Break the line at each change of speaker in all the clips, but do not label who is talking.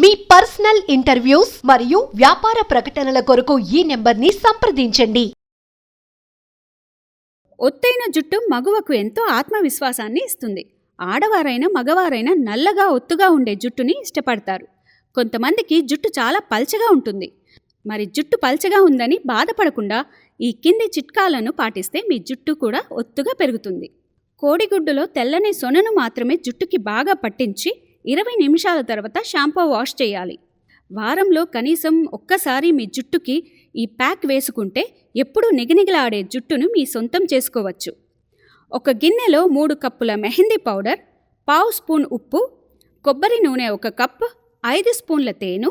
మీ personal interviews మరియు వ్యాపార ప్రకటనల కొరకు ఈ నెంబర్ని సంప్రదించండి.
ఒత్తైన జుట్టు మగువకు ఎంతో ఆత్మవిశ్వాసాన్ని ఇస్తుంది. ఆడవారైనా మగవారైనా నల్లగా ఒత్తుగా ఉండే జుట్టుని ఇష్టపడతారు. కొంతమందికి జుట్టు చాలా పల్చగా ఉంటుంది. మరి జుట్టు పల్చగా ఉందని బాధపడకుండా ఈ కింది చిట్కాలను పాటిస్తే మీ జుట్టు కూడా ఒత్తుగా పెరుగుతుంది. కోడిగుడ్డులో తెల్లని సొనను మాత్రమే జుట్టుకి బాగా పట్టించి ఇరవై నిమిషాల తర్వాత షాంపూ వాష్ చేయాలి. వారంలో కనీసం ఒక్కసారి మీ జుట్టుకి ఈ ప్యాక్ వేసుకుంటే ఎప్పుడూ నిగనిగలాడే జుట్టును మీ సొంతం చేసుకోవచ్చు. ఒక గిన్నెలో మూడు కప్పుల మెహందీ పౌడర్ పావు స్పూన్ ఉప్పు కొబ్బరి నూనె ఒక కప్ ఐదు స్పూన్ల తేనె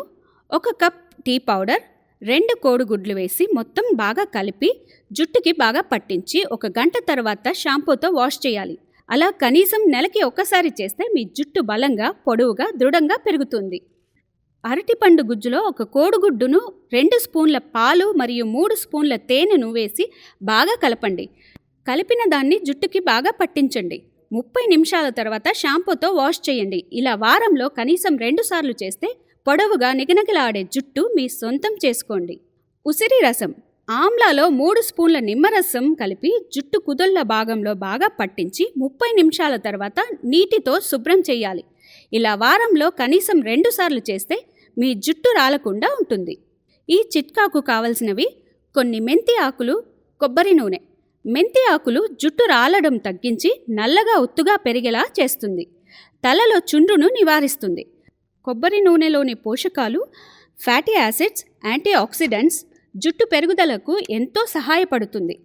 ఒక కప్ టీ పౌడర్ రెండు కోడిగుడ్లు వేసి మొత్తం బాగా కలిపి జుట్టుకి బాగా పట్టించి ఒక గంట తర్వాత షాంపూతో వాష్ చేయాలి. అలా కనీసం నెలకి ఒక్కసారి చేస్తే మీ జుట్టు బలంగా పొడవుగా దృఢంగా పెరుగుతుంది. అరటిపండు గుజ్జులో ఒక కోడిగుడ్డును రెండు స్పూన్ల పాలు మరియు మూడు స్పూన్ల తేనెను వేసి బాగా కలపండి. కలిపిన దాన్ని జుట్టుకి బాగా పట్టించండి. ముప్పై నిమిషాల తర్వాత షాంపూతో వాష్ చేయండి. ఇలా వారంలో కనీసం రెండుసార్లు చేస్తే పొడవుగా నిగనగలాడే జుట్టు మీ సొంతం చేసుకోండి. ఉసిరి రసం. ఆమ్లాలో మూడు స్పూన్ల నిమ్మరసం కలిపి జుట్టు కుదళ్ళ భాగంలో బాగా పట్టించి ముప్పై నిమిషాల తర్వాత నీటితో శుభ్రం చేయాలి. ఇలా వారంలో కనీసం రెండు సార్లు చేస్తే మీ జుట్టు రాలకుండా ఉంటుంది. ఈ చిట్కాకు కావలసినవి కొన్ని మెంతి ఆకులు కొబ్బరి నూనె. మెంతి ఆకులు జుట్టు రాలడం తగ్గించి నల్లగా ఒత్తుగా పెరిగేలా చేస్తుంది. తలలో చుండ్రును నివారిస్తుంది. కొబ్బరి నూనెలోని పోషకాలు ఫ్యాటీ యాసిడ్స్ యాంటీ ఆక్సిడెంట్స్ జుట్టు పెరుగుదలకు ఎంతో సహాయపడుతుంది.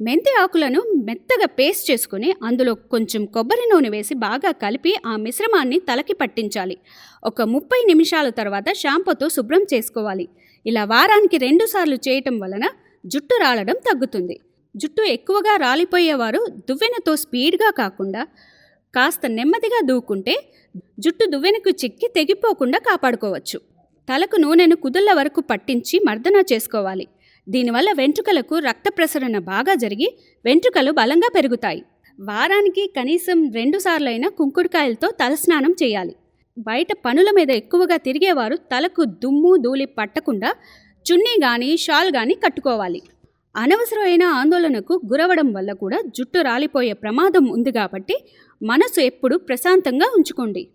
మెంతి ఆకులను మెత్తగా పేస్ట్ చేసుకుని అందులో కొంచెం కొబ్బరి నూనె వేసి బాగా కలిపి ఆ మిశ్రమాన్ని తలకి పట్టించాలి. ఒక ముప్పై నిమిషాల తర్వాత షాంపూతో శుభ్రం చేసుకోవాలి. ఇలా వారానికి రెండుసార్లు చేయటం వలన జుట్టు రాలడం తగ్గుతుంది. జుట్టు ఎక్కువగా రాలిపోయేవారు దువ్వెనతో స్పీడ్గా కాకుండా కాస్త నెమ్మదిగా దూకుంటే జుట్టు దువ్వెనకు చిక్కి తెగిపోకుండా కాపాడుకోవచ్చు. తలకు నూనెను కుదుళ్ళ వరకు పట్టించి మర్దన చేసుకోవాలి. దీనివల్ల వెంట్రుకలకు రక్త ప్రసరణ బాగా జరిగి వెంట్రుకలు బలంగా పెరుగుతాయి. వారానికి కనీసం రెండుసార్లైనా కుంకుడుకాయలతో తలస్నానం చేయాలి. బయట పనుల మీద ఎక్కువగా తిరిగేవారు తలకు దుమ్ము ధూళి పట్టకుండా చున్నీ కానీ షాల్ కానీ కట్టుకోవాలి. అనవసరమైన ఆందోళనకు గురవడం వల్ల కూడా జుట్టు రాలిపోయే ప్రమాదం ఉంది కాబట్టి మనసు ఎప్పుడు ప్రశాంతంగా ఉంచుకోండి.